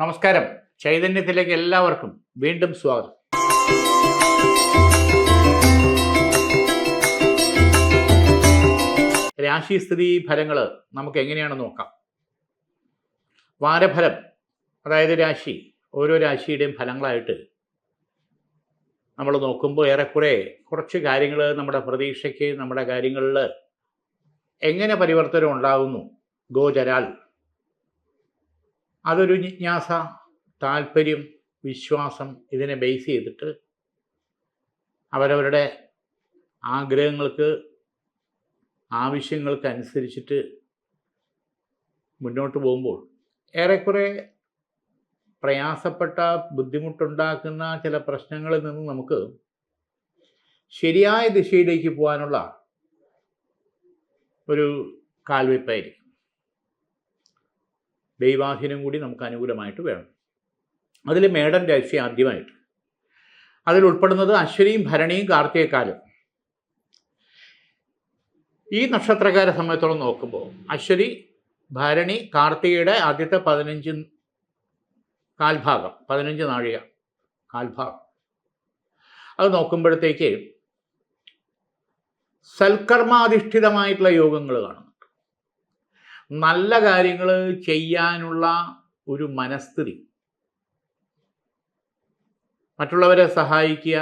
നമസ്കാരം. ചൈതന്യത്തിലേക്ക് എല്ലാവർക്കും വീണ്ടും സ്വാഗതം. രാശിസ്ഥിതി ഫലങ്ങൾ നമുക്ക് എങ്ങനെയാണ് നോക്കാം. വാരഫലം അതായത് രാശി ഓരോ രാശിയുടെയും ഫലങ്ങളായിട്ട് നമ്മൾ നോക്കുമ്പോൾ ഏറെക്കുറെ കുറച്ച് കാര്യങ്ങൾ നമ്മുടെ പ്രതീക്ഷയ്ക്ക് നമ്മുടെ കാര്യങ്ങളിൽ എങ്ങനെ പരിവർത്തനം ഉണ്ടാകുന്നു ഗോചരാൽ അതൊരു ജിജ്ഞാസ താല്പര്യം വിശ്വാസം ഇതിനെ ബേസ് ചെയ്തിട്ട് അവരവരുടെ ആഗ്രഹങ്ങൾക്ക് ആവശ്യങ്ങൾക്ക് അനുസരിച്ചിട്ട് മുന്നോട്ട് പോകുമ്പോൾ ഏറെക്കുറെ പ്രയാസപ്പെട്ട ബുദ്ധിമുട്ടുണ്ടാക്കുന്ന ചില പ്രശ്നങ്ങളിൽ നിന്ന് നമുക്ക് ശരിയായ ദിശയിലേക്ക് പോകാനുള്ള ഒരു കാൽവയ്പായിരിക്കും ദൈവാധീനം കൂടി നമുക്ക് അനുകൂലമായിട്ട് വേണം. അതിൽ മേഡൻ രാശി ആദ്യമായിട്ട്. അതിൽ ഉൾപ്പെടുന്നത് അശ്വനിയും ഭരണിയും കാർത്തികക്കാലം. ഈ നക്ഷത്രക്കാരെ സമയത്തോളം നോക്കുമ്പോൾ അശ്വരി ഭരണി കാർത്തികയുടെ ആദ്യത്തെ പതിനഞ്ച് കാൽഭാഗം പതിനഞ്ച് നാഴിക കാൽഭാഗം. അത് നോക്കുമ്പോഴത്തേക്ക് സൽക്കർമാധിഷ്ഠിതമായിട്ടുള്ള യോഗങ്ങൾ കാണുന്നുണ്ട് നല്ല കാര്യങ്ങൾ ചെയ്യാനുള്ള ഒരു മനസ്ഥിതി. മറ്റുള്ളവരെ സഹായിക്കുക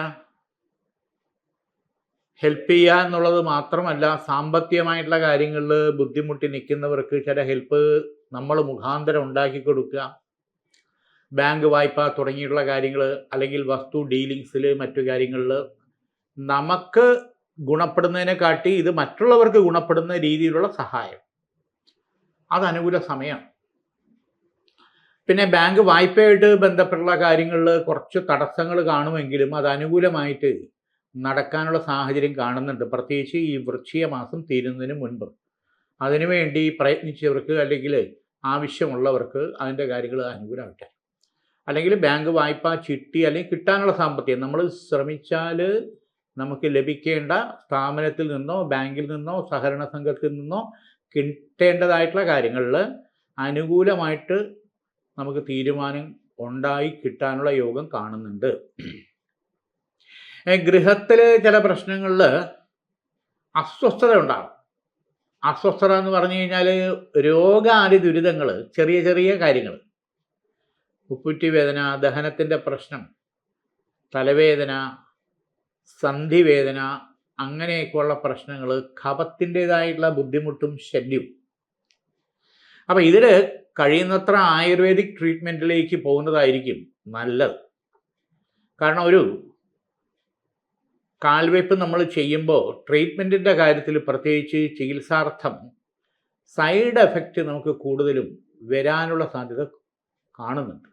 ഹെൽപ്പ് ചെയ്യുക എന്നുള്ളത് മാത്രമല്ല സാമ്പത്തികമായിട്ടുള്ള കാര്യങ്ങളിൽ ബുദ്ധിമുട്ടി നിൽക്കുന്നവർക്ക് ചില ഹെൽപ്പ് നമ്മൾ മുഖാന്തരം ഉണ്ടാക്കി കൊടുക്കുക. ബാങ്ക് വായ്പ തുടങ്ങിയിട്ടുള്ള കാര്യങ്ങൾ അല്ലെങ്കിൽ വസ്തു ഡീലിങ്സിൽ മറ്റു കാര്യങ്ങളിൽ നമുക്ക് ഗുണപ്പെടുന്നതിനെ കാട്ടി ഇത് മറ്റുള്ളവർക്ക് ഗുണപ്പെടുന്ന രീതിയിലുള്ള സഹായം. അത് അനുകൂല സമയമാണ് പിന്നെ ബാങ്ക് വായ്പയായിട്ട് ബന്ധപ്പെട്ടുള്ള കാര്യങ്ങളിൽ കുറച്ച് തടസ്സങ്ങൾ കാണുമെങ്കിലും അത് അനുകൂലമായിട്ട് നടക്കാനുള്ള സാഹചര്യം കാണുന്നുണ്ട്. പ്രത്യേകിച്ച് ഈ വൃശ്ചിക മാസം തീരുന്നതിന് മുൻപ്. അതിനുവേണ്ടി പ്രയത്നിച്ചവർക്ക് അല്ലെങ്കിൽ ആവശ്യമുള്ളവർക്ക് അതിന്റെ കാര്യങ്ങൾ അനുകൂലമാകട്ടെ. അല്ലെങ്കിൽ ബാങ്ക് വായ്പ ചിട്ടി അല്ലെങ്കിൽ കിട്ടാനുള്ള സാമ്പത്തികം. നമ്മൾ ശ്രമിച്ചാൽ നമുക്ക് ലഭിക്കേണ്ട സ്ഥാപനത്തിൽ നിന്നോ ബാങ്കിൽ നിന്നോ സഹകരണ സംഘത്തിൽ നിന്നോ കിട്ടേണ്ടതായിട്ടുള്ള കാര്യങ്ങളിൽ അനുകൂലമായിട്ട് നമുക്ക് തീരുമാനം ഉണ്ടായി കിട്ടാനുള്ള യോഗം കാണുന്നുണ്ട്. ഗൃഹത്തിൽ ചില പ്രശ്നങ്ങളിൽ അസ്വസ്ഥത ഉണ്ടാകും അസ്വസ്ഥത എന്ന് പറഞ്ഞു കഴിഞ്ഞാൽ രോഗാദി ദുരിതങ്ങൾ ചെറിയ ചെറിയ കാര്യങ്ങൾ ഉപ്പുറ്റി വേദന ദഹനത്തിന്റെ പ്രശ്നം തലവേദന സന്ധിവേദന അങ്ങനെയൊക്കെയുള്ള പ്രശ്നങ്ങൾ കഫത്തിന്റെതായിട്ടുള്ള ബുദ്ധിമുട്ടും ശല്യവും. അപ്പം ഇതിൽ കഴിയുന്നത്ര ആയുർവേദിക് ട്രീറ്റ്മെന്റിലേക്ക് പോകുന്നതായിരിക്കും നല്ലത്. കാരണം ഒരു കാൽവയ്പ് നമ്മൾ ചെയ്യുമ്പോൾ ട്രീറ്റ്മെന്റിന്റെ കാര്യത്തിൽ പ്രത്യേകിച്ച് ചികിത്സാർത്ഥം സൈഡ് എഫക്റ്റ് നമുക്ക് കൂടുതലും വരാനുള്ള സാധ്യത കാണുന്നുണ്ട്.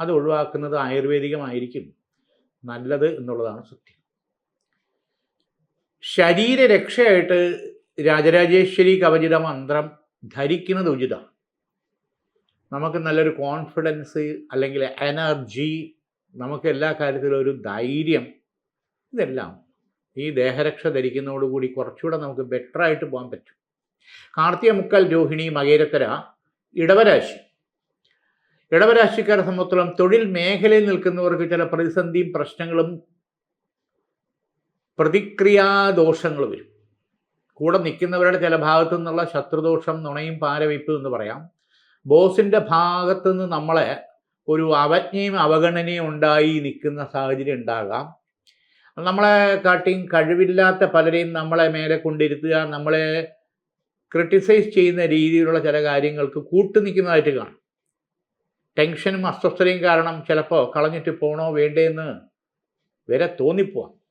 അത് ഒഴിവാക്കുന്നത് ആയുർവേദികമായിരിക്കും നല്ലത് എന്നുള്ളതാണ് സത്യം. ശരീരരക്ഷയായിട്ട് രാജരാജേശ്വരി കവചിത മന്ത്രം ധരിക്കുന്നത് ഉചിതമാണ് നമുക്ക് നല്ലൊരു കോൺഫിഡൻസ് അല്ലെങ്കിൽ എനർജി നമുക്ക് എല്ലാ കാര്യത്തിലും ഒരു ധൈര്യം ഇതെല്ലാം ഈ ദേഹരക്ഷ ധരിക്കുന്നതോടുകൂടി കുറച്ചുകൂടെ നമുക്ക് ബെറ്ററായിട്ട് പോകാൻ പറ്റും. കാർത്തിക മുക്കൽ രോഹിണി മകേരത്തര ഇടവരാശി. ഇടവരാശിക്കാരെ സംബന്ധിച്ചിടത്തോളം തൊഴിൽ മേഖലയിൽ നിൽക്കുന്നവർക്ക് ചില പ്രതിസന്ധിയും പ്രശ്നങ്ങളും പ്രതിക്രിയാദോഷങ്ങൾ വരും. കൂടെ നിൽക്കുന്നവരുടെ ചില ഭാഗത്തു നിന്നുള്ള ശത്രുദോഷം നുണയും പാരവയ്പ് എന്ന് പറയാം. ബോസിന്റെ ഭാഗത്തു നിന്ന് നമ്മളെ ഒരു അവജ്ഞയും അവഗണനയും ഉണ്ടായി നിൽക്കുന്ന സാഹചര്യം ഉണ്ടാകാം. നമ്മളെ കാട്ടിയും കഴിവില്ലാത്ത പലരെയും നമ്മളെ മേലെ കൊണ്ടിരുത്തുക നമ്മളെ ക്രിട്ടിസൈസ് ചെയ്യുന്ന രീതിയിലുള്ള ചില കാര്യങ്ങൾക്ക് കൂട്ടു നിൽക്കുന്നതായിട്ട് കാണും. ടെൻഷനും അസ്വസ്ഥതയും കാരണം ചിലപ്പോൾ കളഞ്ഞിട്ട് പോകണോ വേണ്ടേന്ന് വരെ തോന്നിപ്പോവാം.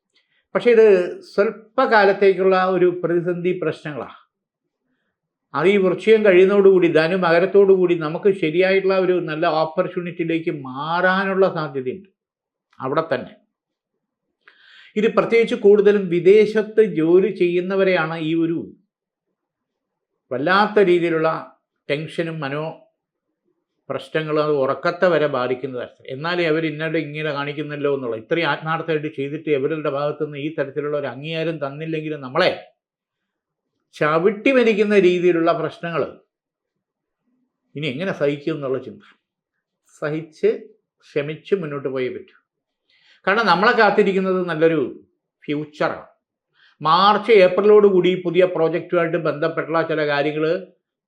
പക്ഷേ ഇത് സ്വല്പകാലത്തേക്കുള്ള ഒരു പ്രതിസന്ധി പ്രശ്നങ്ങളാണ് അത് ഈ വൃക്ഷം കഴിയുന്നതോടുകൂടി ധനു മകരത്തോടുകൂടി നമുക്ക് ശരിയായിട്ടുള്ള ഒരു നല്ല ഓപ്പർച്യൂണിറ്റിയിലേക്ക് മാറാനുള്ള സാധ്യതയുണ്ട്. അവിടെ തന്നെ. ഇത് പ്രത്യേകിച്ച് കൂടുതലും വിദേശത്ത് ജോലി ചെയ്യുന്നവരെയാണ് ഈ ഒരു വല്ലാത്ത രീതിയിലുള്ള ടെൻഷനും മനോ പ്രശ്നങ്ങളും അത് ഉറക്കത്തെ വരെ ബാധിക്കുന്ന തരത്തിൽ എന്നാലേ അവർ ഇന്നലെ ഇങ്ങനെ കാണിക്കുന്നല്ലോ എന്നുള്ളത് ഇത്രയും ആത്മാർത്ഥമായിട്ട് ചെയ്തിട്ട് ഭാഗത്തു നിന്ന് ഈ തരത്തിലുള്ള ഒരു അംഗീകാരം തന്നില്ലെങ്കിലും നമ്മളെ ചവിട്ടി മരിക്കുന്ന രീതിയിലുള്ള പ്രശ്നങ്ങൾ ഇനി എങ്ങനെ സഹിക്കും എന്നുള്ള ചിന്ത. സഹിച്ച് ക്ഷമിച്ച് മുന്നോട്ട് പോയേ പറ്റൂ. കാരണം നമ്മളെ കാത്തിരിക്കുന്നത് നല്ലൊരു ഫ്യൂച്ചറാണ് മാർച്ച് ഏപ്രിലോട് കൂടി പുതിയ പ്രോജക്റ്റുമായിട്ട് ബന്ധപ്പെട്ടുള്ള ചില കാര്യങ്ങൾ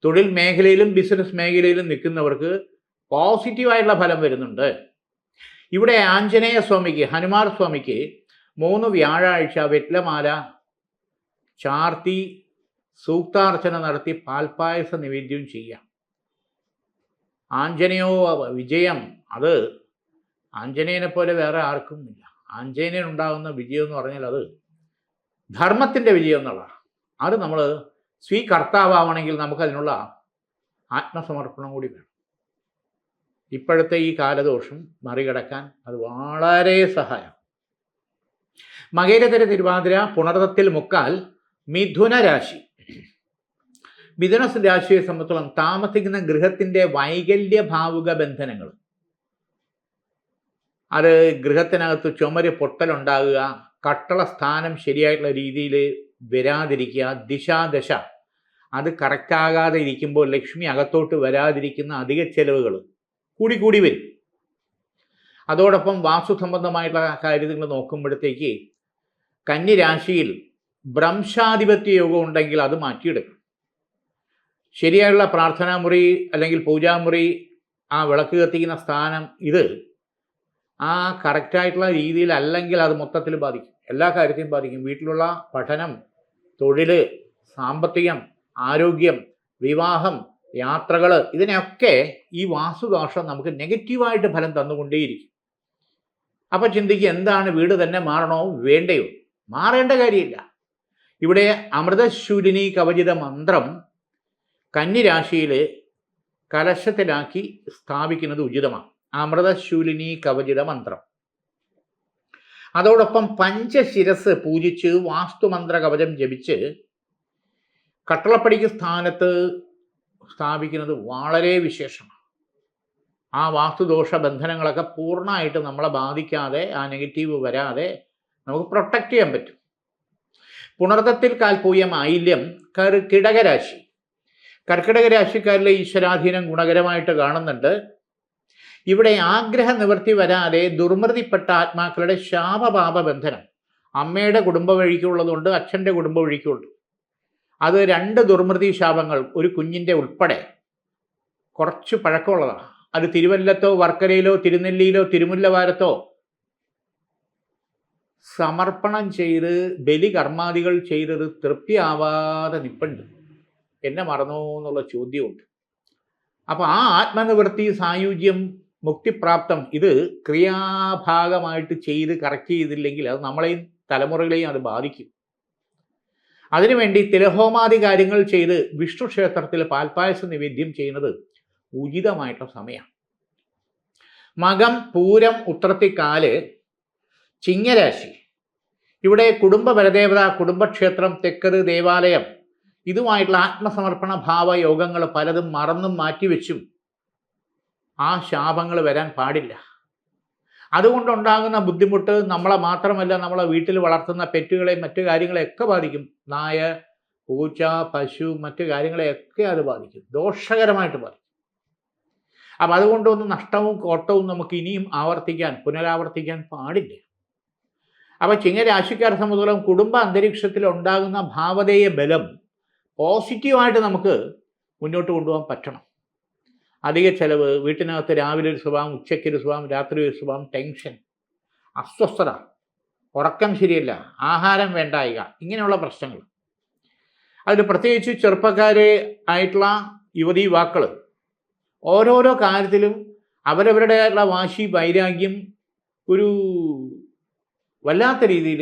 തൊഴിൽ മേഖലയിലും ബിസിനസ് മേഖലയിലും നിൽക്കുന്നവർക്ക് പോസിറ്റീവായിട്ടുള്ള ഫലം വരുന്നുണ്ട്. ഇവിടെ ആഞ്ജനേയ സ്വാമിക്ക് ഹനുമാർ സ്വാമിക്ക് മൂന്ന് വ്യാഴാഴ്ച വെറ്റ്ലമാല ചാർത്തി സൂക്താർച്ചന നടത്തി പാൽപ്പായസ നിവേദ്യം ചെയ്യാം. ആഞ്ജനയോ വിജയം. അത് ആഞ്ജനേയനെ പോലെ വേറെ ആർക്കും ഇല്ല. ആഞ്ജനേയനുണ്ടാകുന്ന വിജയം എന്ന് പറഞ്ഞാൽ അത് ധർമ്മത്തിന്റെ വിജയം എന്നുള്ളതാണ്. അത് നമ്മൾ സ്വീകർത്താവണമെങ്കിൽ നമുക്കതിനുള്ള ആത്മസമർപ്പണം കൂടി വേണം. ഇപ്പോഴത്തെ ഈ കാലദോഷം മറികടക്കാൻ അത് വളരെ സഹായം. മകേരതര തിരുവാതിര പുണർത്തത്തിൽ മുക്കാൽ മിഥുന രാശി. മിഥുന രാശിയെ സംബന്ധിച്ചോളം താമസിക്കുന്ന ഗൃഹത്തിന്റെ വൈകല്യ ഭാവുക ബന്ധനങ്ങൾ. അത് ഗൃഹത്തിനകത്ത് ചുമര് പൊട്ടലുണ്ടാകുക കട്ടള സ്ഥാനം ശരിയായിട്ടുള്ള രീതിയിൽ വരാതിരിക്കുക ദിശാദശ. അത് കറക്റ്റാകാതെ ഇരിക്കുമ്പോൾ ലക്ഷ്മി അകത്തോട്ട് വരാതിരിക്കുന്ന അധിക ചെലവുകൾ കൂടി കൂടി വരും. അതോടൊപ്പം വാസ്തു സംബന്ധമായിട്ടുള്ള കാര്യങ്ങൾ നോക്കുമ്പോഴത്തേക്ക് കന്നിരാശിയിൽ ഭ്രംശാധിപത്യ യോഗം ഉണ്ടെങ്കിൽ അത് മാറ്റിയെടുക്കും ശരിയായുള്ള പ്രാർത്ഥനാമുറി അല്ലെങ്കിൽ പൂജാമുറി ആ വിളക്ക് കത്തിക്കുന്ന സ്ഥാനം ഇത് ആ കറക്റ്റായിട്ടുള്ള രീതിയിൽ അല്ലെങ്കിൽ അത് മൊത്തത്തിൽ ബാധിക്കും. എല്ലാ കാര്യത്തെയും ബാധിക്കും. വീട്ടിലുള്ള പഠനം തൊഴിൽ സാമ്പത്തികം ആരോഗ്യം വിവാഹം യാത്രകൾ ഇതിനൊക്കെ ഈ വാസുദോഷം നമുക്ക് നെഗറ്റീവായിട്ട് ഫലം തന്നുകൊണ്ടേയിരിക്കും. അപ്പം ചിന്തിക്കുക എന്താണ് വീട് തന്നെ മാറണോ? വേണ്ടയോ? മാറേണ്ട കാര്യമില്ല. ഇവിടെ അമൃതശൂലിനി കവചിത മന്ത്രം കന്നിരാശിയിൽ കലശത്തിലാക്കി സ്ഥാപിക്കുന്നത് ഉചിതമാണ്. അമൃതശൂലിനി കവചിത മന്ത്രം. അതോടൊപ്പം പഞ്ചശിരസ് പൂജിച്ച് വാസ്തുമന്ത്ര കവചം ജപിച്ച് കട്ടളപ്പടിക്ക് സ്ഥാനത്ത് സ്ഥാപിക്കുന്നത് വളരെ വിശേഷമാണ്. ആ വാസ്തുദോഷ ബന്ധനങ്ങളൊക്കെ പൂർണമായിട്ട് നമ്മളെ ബാധിക്കാതെ ആ നെഗറ്റീവ് വരാതെ നമുക്ക് പ്രൊട്ടക്റ്റ് ചെയ്യാൻ പറ്റും. പുണർത്തത്തിൽ കാൽപൂയം മൈല്യം കർക്കിടകരാശി കർക്കിടക രാശിക്കാരിലെ ഈശ്വരാധീനം ഗുണകരമായിട്ട് കാണുന്നുണ്ട്. ഇവിടെ ആഗ്രഹ നിവൃത്തി വരാതെ ദുർമൃതിപ്പെട്ട ആത്മാക്കളുടെ ശാപപാപ ബന്ധനം അമ്മയുടെ കുടുംബ വഴിക്കുള്ളതുകൊണ്ട് അച്ഛന്റെ കുടുംബ വഴിക്കുണ്ട് അത് രണ്ട് ദുർമൃതി ശാപങ്ങൾ ഒരു കുഞ്ഞിന്റെ ഉൾപ്പെടെ. കുറച്ച് പഴക്കമുള്ളതാണ്. അത് തിരുവല്ലത്തോ വർക്കരയിലോ തിരുനെല്ലിയിലോ തിരുമുല്ലവാരത്തോ. സമർപ്പണം ചെയ്ത് ബലി കർമാദികൾ ചെയ്തത് തൃപ്തിയാവാതെ നിപ്പുണ്ട്. എന്നെ മറന്നോ എന്നുള്ള ചോദ്യമുണ്ട്. അപ്പോൾ ആ ആത്മനിവൃത്തി സായുജ്യം മുക്തിപ്രാപ്തം. ഇത് ക്രിയാഭാഗമായിട്ട് ചെയ്ത് കറക്റ്റ് ചെയ്തില്ലെങ്കിൽ അത് നമ്മളെയും തലമുറകളെയും അത് ബാധിക്കും. അതിനുവേണ്ടി തിലഹോമാദി കാര്യങ്ങൾ ചെയ്ത് വിഷ്ണു ക്ഷേത്രത്തിൽ പാൽപ്പായസ നിവേദ്യം ചെയ്യുന്നത് ഉചിതമായിട്ടുള്ള സമയമാണ്. മകം പൂരം ഉത്രത്തിക്കാൽ ചിങ്ങരാശി. ഇവിടെ കുടുംബ പരദേവത കുടുംബക്ഷേത്രം തെക്കത് ദേവാലയം. ഇതുമായിട്ടുള്ള ആത്മസമർപ്പണ ഭാവ യോഗങ്ങൾ പലതും മറന്നും മാറ്റിവെച്ചും ആ ശാപങ്ങൾ വരാൻ പാടില്ല. അതുകൊണ്ടുണ്ടാകുന്ന ബുദ്ധിമുട്ട് നമ്മളെ മാത്രമല്ല നമ്മളെ വീട്ടിൽ വളർത്തുന്ന പെറ്റുകളെയും മറ്റു കാര്യങ്ങളെയൊക്കെ ബാധിക്കും. നായ പൂച്ച പശു മറ്റു കാര്യങ്ങളെയൊക്കെ അത് ബാധിക്കും. ദോഷകരമായിട്ട് ബാധിക്കും. അപ്പം അതുകൊണ്ടൊന്നും നഷ്ടവും കോട്ടവും നമുക്ക് ഇനിയും ആവർത്തിക്കാൻ പുനരാവർത്തിക്കാൻ പാടില്ല. അപ്പം ചിങ്ങരാശിക്കാരെ സംബന്ധിച്ചിടത്തോളം കുടുംബ അന്തരീക്ഷത്തിൽ ഉണ്ടാകുന്ന ഭാവതേയ ബലം പോസിറ്റീവായിട്ട് നമുക്ക് മുന്നോട്ട് കൊണ്ടുപോകാൻ പറ്റണം. അധിക ചിലവ് വീട്ടിനകത്ത് രാവിലെ ഒരു സ്വഭാവം ഉച്ചയ്ക്ക് ഒരു സ്വഭാവം രാത്രി ഒരു സ്വഭാവം ടെൻഷൻ അസ്വസ്ഥത ഉറക്കം ശരിയല്ല ആഹാരം വേണ്ടായിക ഇങ്ങനെയുള്ള പ്രശ്നങ്ങൾ. അതിൽ പ്രത്യേകിച്ച് ചെറുപ്പക്കാരെ ആയിട്ടുള്ള യുവതി യുവാക്കൾ ഓരോരോ കാര്യത്തിലും അവരവരുടേതായിട്ടുള്ള വാശി വൈരാഗ്യം ഒരു വല്ലാത്ത രീതിയിൽ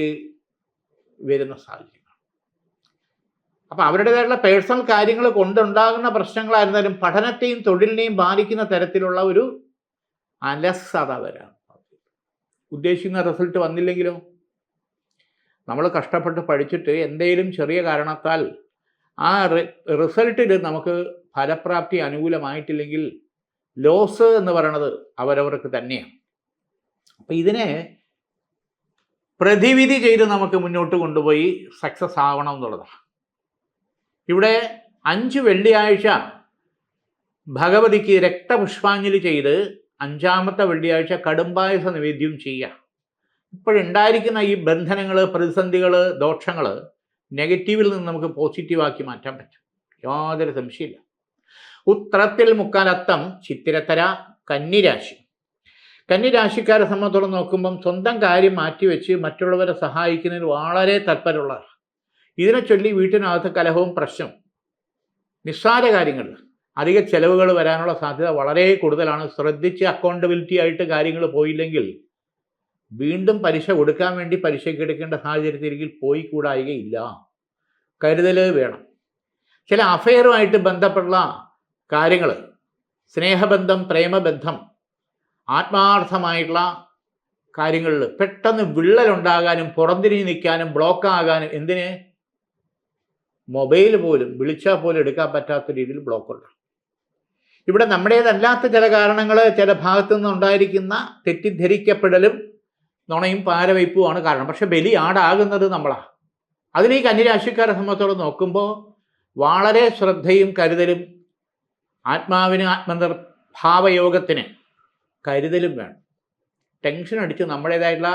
വരുന്ന സാഹചര്യം. അപ്പോൾ അവരുടേതായിട്ടുള്ള പേഴ്സണൽ കാര്യങ്ങൾ കൊണ്ടുണ്ടാകുന്ന പ്രശ്നങ്ങളായിരുന്നാലും പഠനത്തെയും തൊഴിലിനെയും ബാധിക്കുന്ന തരത്തിലുള്ള ഒരു അലസത വരാം ഉദ്ദേശിക്കുന്ന റിസൾട്ട് വന്നില്ലെങ്കിലോ? നമ്മൾ കഷ്ടപ്പെട്ട് പഠിച്ചിട്ട് എന്തെങ്കിലും ചെറിയ കാരണത്താൽ ആ റിസൾട്ടിൽ നമുക്ക് ഫലപ്രാപ്തി അനുകൂലമായിട്ടില്ലെങ്കിൽ ലോസ് എന്ന് പറയണത് അവരവർക്ക് തന്നെയാണ്. അപ്പം ഇതിനെ പ്രതിവിധി ചെയ്ത് നമുക്ക് മുന്നോട്ട് കൊണ്ടുപോയി സക്സസ് ആവണം എന്നുള്ളതാണ്. ഇവിടെ അഞ്ച് വെള്ളിയാഴ്ച ഭഗവതിക്ക് രക്തപുഷ്പാഞ്ജലി ചെയ്ത് അഞ്ചാമത്തെ വെള്ളിയാഴ്ച കടുംപായസ നിവേദ്യം ചെയ്യുക ഇപ്പോഴുണ്ടായിരിക്കുന്ന ഈ ബന്ധനങ്ങൾ പ്രതിസന്ധികൾ ദോഷങ്ങൾ നെഗറ്റീവിൽ നിന്ന് നമുക്ക് പോസിറ്റീവാക്കി മാറ്റാൻ പറ്റും. യാതൊരു സംശയമില്ല ഉത്രത്തിൽ മുക്കാലത്തം ചിത്തിരത്തര കന്നിരാശി. കന്നിരാശിക്കാരെ സംബന്ധിച്ചോളം നോക്കുമ്പം സ്വന്തം കാര്യം മാറ്റിവെച്ച് മറ്റുള്ളവരെ സഹായിക്കുന്നതിൽ വളരെ തൽപരമുള്ളവർ ഇതിനെ ചൊല്ലി വീട്ടിനകത്ത് കലഹവും പ്രശ്നവും നിസ്സാര കാര്യങ്ങൾ അധിക ചെലവുകൾ വരാനുള്ള സാധ്യത വളരെ കൂടുതലാണ്. ശ്രദ്ധിച്ച് അക്കൗണ്ടബിലിറ്റി ആയിട്ട് കാര്യങ്ങൾ പോയില്ലെങ്കിൽ വീണ്ടും പലിശ കൊടുക്കാൻ വേണ്ടി പലിശയ്ക്ക് എടുക്കേണ്ട സാഹചര്യത്തിലേക്ക് പോയി കൂടായികയില്ല. കരുതൽ വേണം. ചില അഫയറുമായിട്ട് ബന്ധപ്പെട്ടുള്ള കാര്യങ്ങൾ സ്നേഹബന്ധം പ്രേമബന്ധം ആത്മാർത്ഥമായിട്ടുള്ള കാര്യങ്ങളിൽ പെട്ടെന്ന് വിള്ളലുണ്ടാകാനും പുറംതിരിഞ്ഞ് നിൽക്കാനും ബ്ലോക്കാകാനും എന്തിന് മൊബൈൽ പോലും വിളിച്ചാൽ പോലും എടുക്കാൻ പറ്റാത്ത രീതിയിൽ ബ്ലോക്കുണ്ട് ഇവിടെ നമ്മുടേതല്ലാത്ത ചില കാരണങ്ങൾ ചില ഭാഗത്തു നിന്നുണ്ടായിരിക്കുന്ന തെറ്റിദ്ധരിക്കപ്പെടലും നുണയും പാരവയ്പ്പുമാണ് കാരണം. പക്ഷെ ബലി ആടാകുന്നത് നമ്മളാണ് അതിന് ഈ കന്യരാശിക്കാരെ സംബന്ധിച്ചോളം നോക്കുമ്പോൾ വളരെ ശ്രദ്ധയും കരുതലും ആത്മാവിന് ആത്മനിർഭാവയോഗത്തിന് കരുതലും വേണം. ടെൻഷൻ അടിച്ച് നമ്മുടേതായിട്ടുള്ള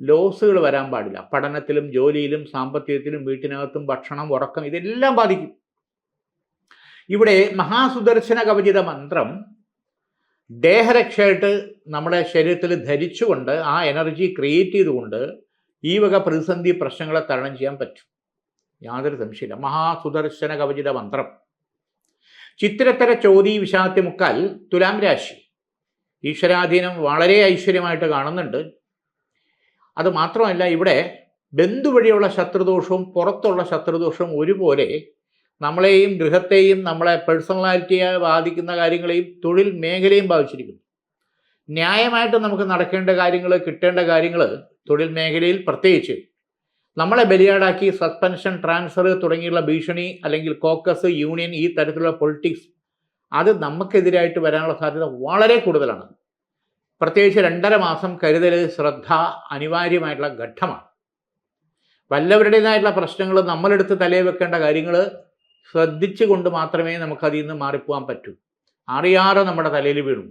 ലോസുകൾ വരാൻ പാടില്ല. പഠനത്തിലും ജോലിയിലും സാമ്പത്തികത്തിലും വീട്ടിനകത്തും ഭക്ഷണം ഉറക്കം ഇതെല്ലാം ബാധിക്കും. ഇവിടെ മഹാസുദർശന കവചിത മന്ത്രം ദേഹരക്ഷയായിട്ട് നമ്മുടെ ശരീരത്തിൽ ധരിച്ചുകൊണ്ട് ആ എനർജി ക്രിയേറ്റ് ചെയ്തുകൊണ്ട് ഈ വക പ്രതിസന്ധി പ്രശ്നങ്ങളെ തരണം ചെയ്യാൻ പറ്റും. യാതൊരു സംശയമില്ല മഹാസുദർശന കവചിത മന്ത്രം. ചിത്രത്തര ചോതി വിഷാത്തി മുക്കാൽ തുലാം രാശി. ഈശ്വരാധീനം വളരെ ഐശ്വര്യമായിട്ട് കാണുന്നുണ്ട്. അത് മാത്രമല്ല ഇവിടെ ബന്ധു വഴിയുള്ള ശത്രുദോഷവും പുറത്തുള്ള ശത്രുദോഷവും ഒരുപോലെ നമ്മളെയും ഗൃഹത്തെയും നമ്മളെ പേഴ്സണാലിറ്റിയെ ബാധിക്കുന്ന കാര്യങ്ങളെയും തൊഴിൽ മേഖലയും ബാധിച്ചിരിക്കുന്നു. ന്യായമായിട്ട് നമുക്ക് നടക്കേണ്ട കാര്യങ്ങൾ കിട്ടേണ്ട കാര്യങ്ങൾ തൊഴിൽ മേഖലയിൽ പ്രത്യേകിച്ച് നമ്മളെ ബലിയാടാക്കി സസ്പെൻഷൻ ട്രാൻസ്ഫർ തുടങ്ങിയുള്ള ഭീഷണി അല്ലെങ്കിൽ കോക്കസ് യൂണിയൻ ഈ തരത്തിലുള്ള പൊളിറ്റിക്സ് അത് നമുക്കെതിരായിട്ട് വരാനുള്ള സാധ്യത വളരെ കൂടുതലാണ്. പ്രത്യേകിച്ച് രണ്ടര മാസം കരുതൽ ശ്രദ്ധ അനിവാര്യമായിട്ടുള്ള ഘട്ടമാണ്. വല്ലവരുടേതായിട്ടുള്ള പ്രശ്നങ്ങൾ നമ്മളെടുത്ത് തലയിൽ വെക്കേണ്ട കാര്യങ്ങൾ ശ്രദ്ധിച്ചുകൊണ്ട് മാത്രമേ നമുക്കതിൽ നിന്ന് മാറിപ്പോകാൻ പറ്റൂ. അറിയാതെ നമ്മുടെ തലയിൽ വീണു.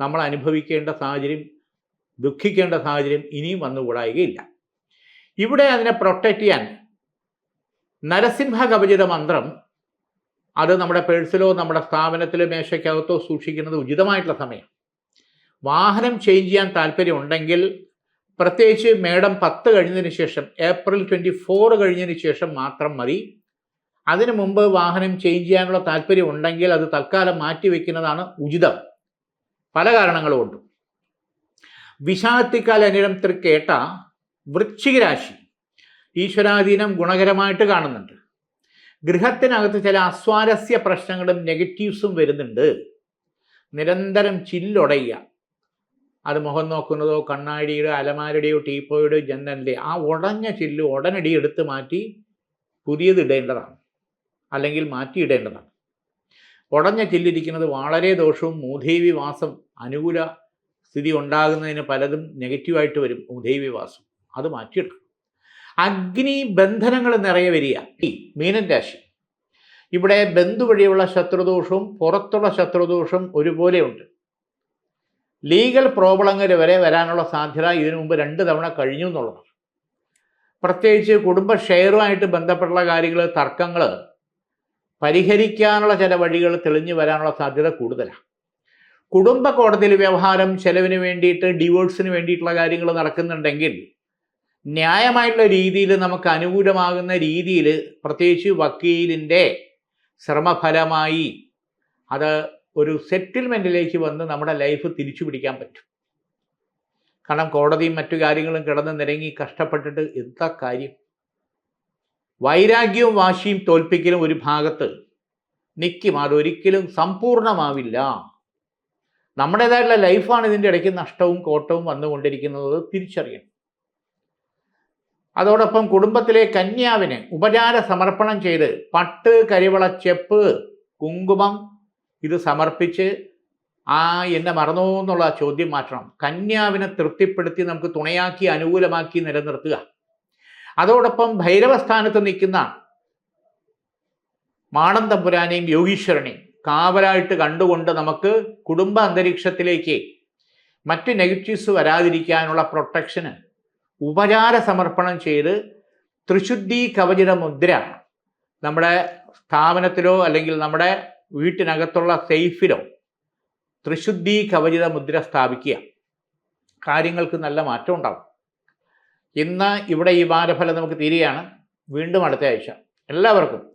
നമ്മൾ അനുഭവിക്കേണ്ട സാഹചര്യം ദുഃഖിക്കേണ്ട സാഹചര്യം ഇനിയും വന്നുകൂടായികയില്ല ഇവിടെ അതിനെ പ്രൊട്ടക്റ്റ് ചെയ്യാൻ നരസിംഹ കവചിത മന്ത്രം അത് നമ്മുടെ പേഴ്സിലോ നമ്മുടെ സ്ഥാപനത്തിലോ മേശയ്ക്കകത്തോ സൂക്ഷിക്കുന്നത് ഉചിതമായിട്ടുള്ള സമയം വാഹനം ചേഞ്ച് ചെയ്യാൻ താല്പര്യം ഉണ്ടെങ്കിൽ പ്രത്യേകിച്ച് മേഡം പത്ത് കഴിഞ്ഞതിന് ശേഷം ഏപ്രിൽ ട്വന്റി ഫോർ കഴിഞ്ഞതിന് ശേഷം മാത്രം മതി. അതിനു മുമ്പ് വാഹനം ചേഞ്ച് ചെയ്യാനുള്ള താല്പര്യം ഉണ്ടെങ്കിൽ അത് തൽക്കാലം മാറ്റിവെക്കുന്നതാണ് ഉചിതം. പല കാരണങ്ങളുമുണ്ട്. വിഷാത്തിക്കാൽ അനിരം തൃക്കേട്ട വൃശ്ചിക രാശി ഈശ്വരാധീനം ഗുണകരമായിട്ട് കാണുന്നുണ്ട്. ഗൃഹത്തിനകത്ത് ചില അസ്വാരസ്യ പ്രശ്നങ്ങളും നെഗറ്റീവ്സും വരുന്നുണ്ട്. നിരന്തരം ചില്ലൊടയുക. അത് മുഖം നോക്കുന്നതോ കണ്ണാടിയുടെ അലമാരുടെയോ ടീപ്പോയുടെയോ ജനലിന്റെ ആ ഉടഞ്ഞ ചില്ല് ഉടനടി എടുത്ത് മാറ്റി പുതിയത് ഇടേണ്ടതാണ്. അല്ലെങ്കിൽ മാറ്റിയിടേണ്ടതാണ് ഉടഞ്ഞ ചില്ലിരിക്കുന്നത് വളരെ ദോഷവും മൂധേവി വാസം അനുകൂല സ്ഥിതി ഉണ്ടാകുന്നതിന് പലതും നെഗറ്റീവായിട്ട് വരും മൂധേവി വാസം അത് മാറ്റിയിടണം അഗ്നി ബന്ധനങ്ങൾ നിറയെ വരിക. ഈ മീനൻ രാശി. ഇവിടെ ബന്ധു വഴിയുള്ള ശത്രുദോഷവും പുറത്തുള്ള ശത്രുദോഷവും ഒരുപോലെയുണ്ട്. ലീഗൽ പ്രോബ്ലങ്ങൾ വരെ വരാനുള്ള സാധ്യത ഇതിനു മുമ്പ് രണ്ട് തവണ കഴിഞ്ഞു എന്നുള്ളതാണ്. പ്രത്യേകിച്ച് കുടുംബ ഷെയറുമായിട്ട് ബന്ധപ്പെട്ടുള്ള കാര്യങ്ങൾ തർക്കങ്ങൾ പരിഹരിക്കാനുള്ള ചില വഴികൾ തെളിഞ്ഞു വരാനുള്ള സാധ്യത കൂടുതലാണ്. കുടുംബ കോടതിയിൽ വ്യവഹാരം ചെലവിന് വേണ്ടിയിട്ട് ഡിവോഴ്സിന് വേണ്ടിയിട്ടുള്ള കാര്യങ്ങൾ നടക്കുന്നുണ്ടെങ്കിൽ ന്യായമായിട്ടുള്ള രീതിയിൽ നമുക്ക് അനുകൂലമാകുന്ന രീതിയിൽ പ്രത്യേകിച്ച് വക്കീലിന്റെ ശ്രമഫലമായി അത് ഒരു സെറ്റിൽമെന്റിലേക്ക് വന്ന് നമ്മുടെ ലൈഫ് തിരിച്ചു പിടിക്കാൻ പറ്റും. കാരണം കോടതിയും മറ്റു കാര്യങ്ങളും കിടന്ന് നിരങ്ങി കഷ്ടപ്പെട്ടിട്ട് എന്താ കാര്യം? വൈരാഗ്യവും വാശിയും തോൽപ്പിക്കലും ഒരു ഭാഗത്ത് നിൽക്കും അതൊരിക്കലും സമ്പൂർണമാവില്ല നമ്മുടേതായിട്ടുള്ള ലൈഫാണ് ഇതിന്റെ ഇടയ്ക്ക് നഷ്ടവും കോട്ടവും വന്നുകൊണ്ടിരിക്കുന്നത് തിരിച്ചറിയണം. അതോടൊപ്പം കുടുംബത്തിലെ കന്യാവിന് ഉപചാര സമർപ്പണം ചെയ്ത് പട്ട് കരിവള ചെപ്പ് കുങ്കുമം ഇത് സമർപ്പിച്ച് ആ എന്നെ മറന്നോ എന്നുള്ള ചോദ്യം മാറ്റണം കന്യാവിനെ തൃപ്തിപ്പെടുത്തി നമുക്ക് തുണയാക്കി അനുകൂലമാക്കി നിലനിർത്തുക. അതോടൊപ്പം ഭൈരവസ്ഥാനത്ത് നിൽക്കുന്ന മാണന്തപുരാനെയും യോഗീശ്വരനെയും കാവലായിട്ട് കണ്ടുകൊണ്ട് നമുക്ക് കുടുംബ അന്തരീക്ഷത്തിലേക്ക് മറ്റ് നെഗറ്റീവ്സ് വരാതിരിക്കാനുള്ള പ്രൊട്ടക്ഷന് ഉപചാര സമർപ്പണം ചെയ്ത് ത്രിശുദ്ധി കവചിത മുദ്ര നമ്മുടെ സ്ഥാപനത്തിലോ അല്ലെങ്കിൽ നമ്മുടെ വീട്ടിനകത്തുള്ള സേഫിലോ ത്രിശുദ്ധി കവചിത മുദ്ര സ്ഥാപിക്കുക. കാര്യങ്ങൾക്ക് നല്ല മാറ്റം ഉണ്ടാകും ഇന്ന് ഇവിടെ ഈ വാരഫലം നമുക്ക് തീരുകയാണ്. വീണ്ടും അടുത്ത ആഴ്ച. എല്ലാവർക്കും